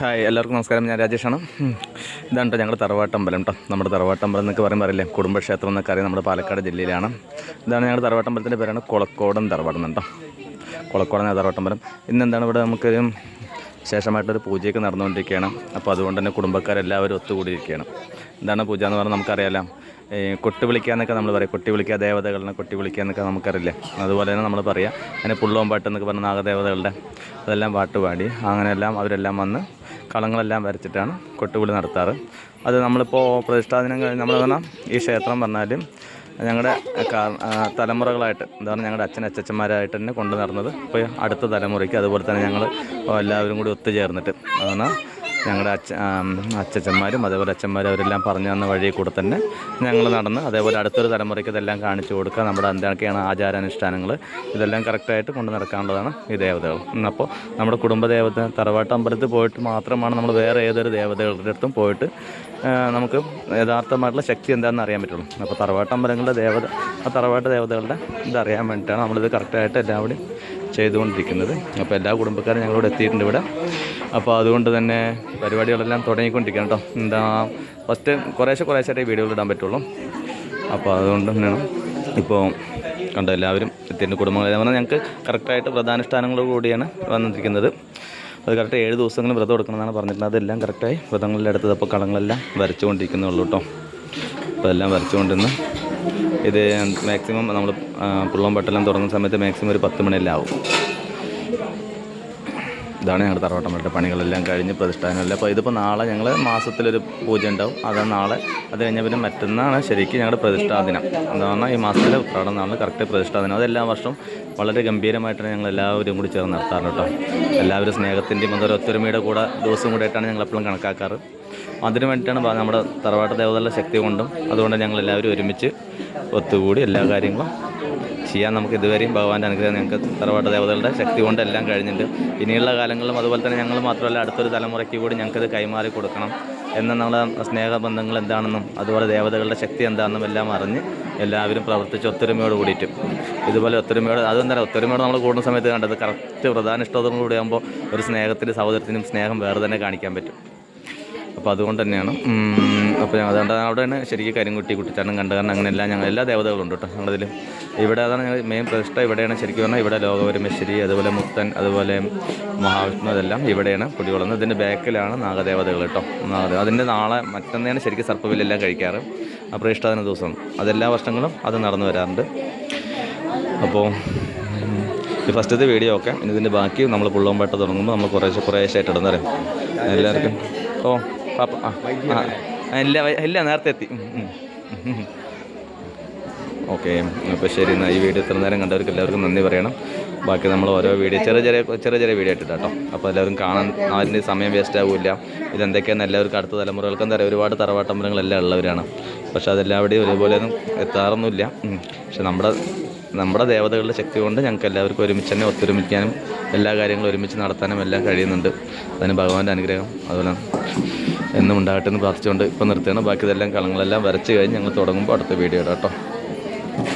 Hi എല്ലാവർക്കും നമസ്കാരം. ഞാൻ രാജേഷാണ്. ഇതാണ് കേട്ടോ ഞങ്ങളുടെ തറവാട്ടമ്പലം കേട്ടോ നമ്മുടെ തറവാട്ടമ്പലം എന്നൊക്കെ പറയുമ്പോൾ അറിയില്ലേ? കുടുംബക്ഷേത്രം എന്നൊക്കെ അറിയാം നമ്മുടെ പാലക്കാട് ജില്ലയിലാണ്. ഇതാണ് ഞങ്ങളുടെ തറവാട്ടമ്പലത്തിന്റെ പേരാണ് കുളക്കോടൻ തറവാടം കേട്ടോ കുളക്കോടൻ തറവാട്ടമ്പലം. ഇന്ന് എന്താണ് ഇവിടെ നമുക്ക് ശേഷമായിട്ടൊരു പൂജയൊക്കെ നടന്നുകൊണ്ടിരിക്കുകയാണ്. അപ്പോൾ അതുകൊണ്ട് തന്നെ കുടുംബക്കാരെല്ലാവരും ഒത്തുകൂടിയിരിക്കുകയാണ്. എന്താണ് പൂജ എന്ന് പറഞ്ഞാൽ നമുക്കറിയാലോ. കൊട്ടി വിളിക്കാന്നൊക്കെ നമ്മൾ പറയും. കൊട്ടി വിളിക്കുക ദേവതകളെ കൊട്ടി വിളിക്കുക എന്നൊക്കെ നമുക്കറിയില്ല. അതുപോലെ തന്നെ നമ്മൾ പറയാം. അങ്ങനെ പുള്ളോമ്പാട്ട് എന്നൊക്കെ പറഞ്ഞ നാഗദേവതകളുടെ അതെല്ലാം പാട്ട് പാടി അങ്ങനെയെല്ലാം അവരെല്ലാം വന്ന് കളങ്ങളെല്ലാം വരച്ചിട്ടാണ് കൊട്ടുപുളി നടത്താറ്. അത് നമ്മളിപ്പോൾ പ്രതിഷ്ഠാദിനം കഴിഞ്ഞ് നമ്മൾ പറഞ്ഞാൽ ഈ ക്ഷേത്രം പറഞ്ഞാലും ഞങ്ങളുടെ തലമുറകളായിട്ട് എന്താ തലമുറകളായിട്ട് എന്താണ് ഞങ്ങളുടെ അച്ഛൻ അച്ചച്ചന്മാരായിട്ട് തന്നെ കൊണ്ടു നടന്നത്. ഇപ്പോൾ അടുത്ത തലമുറയ്ക്ക് അതുപോലെ തന്നെ ഞങ്ങൾ എല്ലാവരും കൂടി ഒത്തുചേർന്നിട്ട് അതാണ് ഞങ്ങളുടെ അച്ഛ അച്ഛച്ചന്മാരും അതേപോലെ അച്ഛന്മാരും അവരെല്ലാം പറഞ്ഞു തന്ന വഴി കൂടെ തന്നെ ഞങ്ങൾ നടന്ന് അതേപോലെ അടുത്തൊരു തലമുറയ്ക്ക് ഇതെല്ലാം കാണിച്ചു കൊടുക്കുക. നമ്മുടെ എന്തൊക്കെയാണ് ആചാരാനുഷ്ഠാനങ്ങൾ ഇതെല്ലാം കറക്റ്റായിട്ട് കൊണ്ട് നടക്കാനുള്ളതാണ് ഈ ദേവതകൾ. അപ്പോൾ നമ്മുടെ കുടുംബദേവത തറവാട്ട് അമ്പലത്തിൽ പോയിട്ട് മാത്രമാണ് നമ്മൾ വേറെ ഏതൊരു ദേവതകളുടെ അടുത്തും പോയിട്ട് നമുക്ക് യഥാർത്ഥമായിട്ടുള്ള ശക്തി എന്താണെന്ന് അറിയാൻ പറ്റുള്ളൂ. അപ്പോൾ തറവാട്ട് അമ്പലങ്ങളുടെ ദേവത ആ തറവാട്ട് ദേവതകളുടെ ഇതറിയാൻ വേണ്ടിയിട്ടാണ് നമ്മളിത് കറക്റ്റായിട്ട് എല്ലാവരും ചെയ്തുകൊണ്ടിരിക്കുന്നത്. അപ്പോൾ എല്ലാ കുടുംബക്കാരും ഞങ്ങളിവിടെ എത്തിയിട്ടുണ്ട് ഇവിടെ. അപ്പോൾ അതുകൊണ്ട് തന്നെ പരിപാടികളെല്ലാം തുടങ്ങിക്കൊണ്ടിരിക്കണം കേട്ടോ. എന്താ ഫസ്റ്റ് കുറേശ്ശെ കുറേശ്ശേ വീഡിയോകൾ ഇടാൻ പറ്റുള്ളൂ. അപ്പോൾ അതുകൊണ്ട് തന്നെയാണ്. ഇപ്പോൾ കണ്ടോ എല്ലാവരും എത്തിന്റെ കുടുംബങ്ങൾ പറഞ്ഞാൽ ഞങ്ങൾക്ക് കറക്റ്റായിട്ട് പ്രധാനുഷ്ഠാനങ്ങളോട് കൂടിയാണ് വന്നിരിക്കുന്നത്. അത് കറക്റ്റ് ഏഴ് ദിവസങ്ങളും വ്രതം എടുക്കണമെന്നാണ് പറഞ്ഞിരുന്നത്. അതെല്ലാം കറക്റ്റായി വ്രതങ്ങളിലെടുത്തത് അപ്പോൾ കളങ്ങളെല്ലാം വരച്ചുകൊണ്ടിരിക്കുന്നുള്ളൂ കേട്ടോ. അപ്പോൾ എല്ലാം വരച്ചുകൊണ്ടിരുന്ന്. ഇത് മാക്സിമം നമ്മൾ പുള്ളം പട്ടലം തുറന്ന സമയത്ത് മാക്സിമം ഒരു പത്ത് മണിയെല്ലാം ആവും. ഇതാണ് ഞങ്ങളുടെ തറവാട്ടമ്മയുടെ പണികളെല്ലാം കഴിഞ്ഞ് പ്രതിഷ്ഠാനമല്ല അപ്പോൾ ഇതിപ്പോൾ നാളെ ഞങ്ങൾ മാസത്തിലൊരു പൂജ ഉണ്ടാവും. അത് നാളെ. അത് കഴിഞ്ഞാൽ പിന്നെ മറ്റന്നാണ് ശരിക്കും ഞങ്ങളുടെ പ്രതിഷ്ഠാദിനം. എന്താ പറഞ്ഞാൽ ഈ മാസത്തിലെ ഉത്രാടം നാളെ കറക്റ്റ് പ്രതിഷ്ഠാദിനം. ദിനം അതെല്ലാ വർഷവും വളരെ ഗംഭീരമായിട്ടാണ് ഞങ്ങൾ എല്ലാവരും കൂടി ചേർന്ന് നടത്താറ് കേട്ടോ. എല്ലാവരും സ്നേഹത്തിന്റെയും അതൊരു ഒത്തൊരുമയുടെ കൂടെ ദിവസം കൂടിയിട്ടാണ് ഞങ്ങൾ എപ്പോഴും കണക്കാക്കാറ്. അതിനു വേണ്ടിയിട്ടാണ് നമ്മുടെ തറവാട്ട് ദേവതകളുടെ ശക്തി കൊണ്ടും അതുകൊണ്ട് ഞങ്ങൾ എല്ലാവരും ഒരുമിച്ച് ഒത്തുകൂടി എല്ലാ കാര്യങ്ങളും ചെയ്യാൻ നമുക്ക് ഇതുവരെയും ഭഗവാന്റെ അനുഗ്രഹം ഞങ്ങൾക്ക് തറവാട്ട് ദേവതകളുടെ ശക്തി കൊണ്ട് എല്ലാം കഴിഞ്ഞിട്ടുണ്ട് ഇനിയുള്ള കാലങ്ങളിലും അതുപോലെ തന്നെ ഞങ്ങൾ മാത്രമല്ല അടുത്തൊരു തലമുറയ്ക്ക് കൂടി ഞങ്ങൾക്കത് കൈമാറി കൊടുക്കണം എന്ന നമ്മുടെ സ്നേഹബന്ധങ്ങൾ എന്താണെന്നും അതുപോലെ ദേവതകളുടെ ശക്തി എന്താണെന്നും എല്ലാം അറിഞ്ഞ് എല്ലാവരും പ്രവർത്തിച്ച് ഒത്തൊരുമയോട് കൂടിയിട്ട്. ഇതുപോലെ ഒത്തൊരുമയോട് അതെന്താ ഒത്തൊരുമയോട് നമ്മൾ കൂടുന്ന സമയത്ത് കണ്ടത് കറക്റ്റ് പ്രധാന ഇഷ്ടത്തോടും ആകുമ്പോൾ ഒരു സ്നേഹത്തിന്റെ സഹോദരത്തിനും സ്നേഹം വേറെ തന്നെ കാണിക്കാൻ പറ്റും. അപ്പോൾ അതുകൊണ്ട് തന്നെയാണ് അപ്പോൾ ഞങ്ങൾ അതുകൊണ്ട് അവിടെ തന്നെ ശരിക്കും കരിങ്കുട്ടി കുട്ടിച്ചാട്ടം കണ്ട കാരണം അങ്ങനെ എല്ലാം ഞങ്ങൾ എല്ലാ ദേവതകളും ഉണ്ട് കേട്ടോ. ഞങ്ങളതിൽ ഇവിടെ അതാണ് ഞങ്ങൾ മെയിൻ പ്രതിഷ്ഠ. ഇവിടെയാണ് ശരിക്കും പറഞ്ഞാൽ ഇവിടെ ലോകപരമശ്വരി അതുപോലെ മുത്തൻ അതുപോലെ മഹാവിഷ്ണു അതെല്ലാം ഇവിടെയാണ് കുടികൊള്ളുന്നത് ഇതിന്റെ ബാക്കിലാണ് നാഗദേവതകൾ കേട്ടോ. നാഗദേവ അതിന്റെ നാളെ മറ്റന്നെയാണ് ശരിക്കും സർപ്പവില്ലെല്ലാം കഴിക്കാറ്. പ്രതിഷ്ഠാദിന ദിവസം. അതെല്ലാ വർഷങ്ങളും അത് നടന്നു വരാറുണ്ട്. അപ്പോൾ ഈ ഫസ്റ്റത്തെ വീഡിയോ ഒക്കെ ഇതിന്റെ ബാക്കി നമ്മൾ പുള്ളോമ്പാട്ട് തുടങ്ങുമ്പോൾ നമ്മൾ കുറേശ്ശെ കുറേശ്ശായിട്ട് ഇടുന്നറിയാം എല്ലാവർക്കും ഓ. പാപ്പ ആ ഇല്ല നേരത്തെ എത്തി. ഓക്കെ അപ്പോൾ ശരി എന്നാൽ ഈ വീഡിയോ ഇത്ര നേരം കണ്ടവർക്ക് എല്ലാവർക്കും നന്ദി പറയണം. ബാക്കി നമ്മൾ ഓരോ വീഡിയോ ചെറിയ ചെറിയ ചെറിയ ചെറിയ വീഡിയോ ഇട്ടിട്ട് കേട്ടോ അപ്പോൾ എല്ലാവരും കാണാൻ അതിന്റെ സമയം വേസ്റ്റ് ആവില്ല. ഇതെന്തൊക്കെയാണ് എല്ലാവർക്കും അടുത്ത തലമുറകൾക്ക് എന്താ ഒരുപാട് തറവാട്ടമ്പലങ്ങളെല്ലാം ഉള്ളവരാണ്. പക്ഷേ അതെല്ലാവിടെയും ഒരുപോലെ ഒന്നും എത്താറൊന്നുമില്ല പക്ഷെ നമ്മുടെ നമ്മുടെ ദേവതകളുടെ ശക്തി കൊണ്ട് ഞങ്ങൾക്ക് എല്ലാവർക്കും ഒരുമിച്ച് തന്നെ ഒത്തൊരുമിക്കാനും എല്ലാ കാര്യങ്ങളും ഒരുമിച്ച് നടത്താനും എല്ലാം കഴിയുന്നുണ്ട്. അതിന് ഭഗവാന്റെ അനുഗ്രഹം. അതുപോലെ എന്നും ഉണ്ടാകട്ടെ എന്ന് പ്രാർത്ഥിച്ചുകൊണ്ട് ഇപ്പോൾ നിർത്തുകയാണ്. ബാക്കി ഇതെല്ലാം കളങ്ങളെല്ലാം വരച്ച് കഴിഞ്ഞ് ഞങ്ങൾ തുടങ്ങുമ്പോൾ അടുത്ത വീഡിയോ കേട്ടോ.